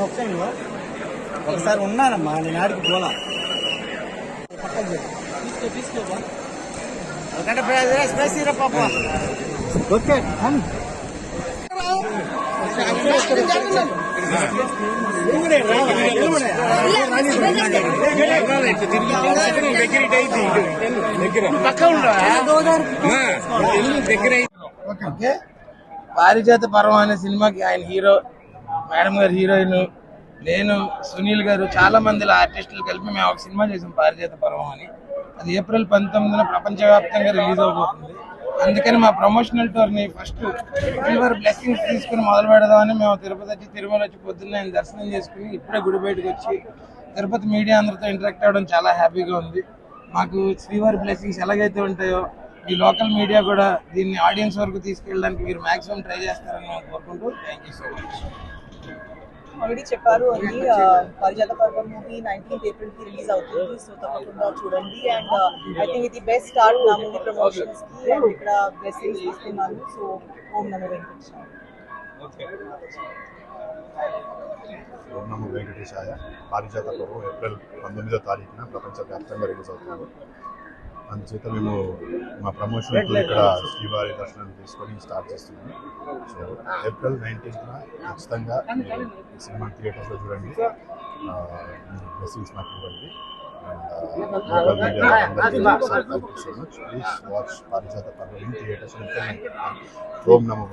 ఒకసారి ఒకసారి ఉన్నానమ్మా నేను ఆడికి పోలా. Okay okay. పారిజాత పర్వం అనే సినిమాకి ఆయన హీరో మేడం గారు హీరోయిన్ నేను సునీల్ గారు చాలా మంది ఆర్టిస్టులు కలిపి మేము ఒక సినిమా చేసాం పారిజాత పర్వం అని. అది ఏప్రిల్ పంతొమ్మిదిన ప్రపంచవ్యాప్తంగా రిలీజ్ అవబోతుంది అందుకని మా ప్రమోషనల్ టూర్ని ఫస్ట్ సిల్వర్ బ్లెస్సింగ్స్ తీసుకుని మొదలు పెడదామని మేము తిరుపతి వచ్చి తిరుమల వచ్చి పొద్దున్న ఆయన దర్శనం చేసుకుని ఇప్పుడే గుడి బయటకు వచ్చి తిరుపతి మీడియా అందరితో ఇంటరాక్ట్ అవ్వడం చాలా హ్యాపీగా ఉంది. మాకు శ్రీవారి బ్లెస్సింగ్స్ ఎలాగైతే ఉంటాయో ఈ లోకల్ మీడియా కూడా దీన్ని ఆడియన్స్ వరకు తీసుకెళ్ళడానికి మీరు మాక్సిమం ట్రై చేస్తారని మేము కోరుకుంటూ thank you so much already చెప్పారు అది పరిజాత పర్వం మూవీ నైన్టీన్త్ ఏప్రిల్కి రిలీజ్ అవుతుంది సో తప్పకుండా చూడండి. అండ్ ఐ థింక్ ఇది బెస్ట్ స్టార్ట్ నా మూవీ ప్రమోషన్స్కి అండ్ ఇక్కడ బ్లెస్సింగ్స్ తీసుకున్నాను సో ఓం నమో వెంకటేశ్వర ఓం నమో వెంకటేశాయ. పారిజాత పర్వం ఏప్రిల్ పంతొమ్మిదో తారీఖున ప్రపంచవ్యాప్తంగా రిలీజ్ అవుతుంది. అందుచేత మేము మా ప్రమోషన్ ఇక్కడ శ్రీవారి దర్శనం తీసుకొని స్టార్ట్ చేస్తున్నాము సో ఏప్రిల్ నైన్టీన్త్న ఖచ్చితంగా సినిమా థియేటర్స్లో చూడండి బ్లెస్సింగ్స్ మాకు ఇవ్వండి లోకల్ మీడియా అందరికీ thank you so much please watch Parijatha Parvam in theatres Om Namo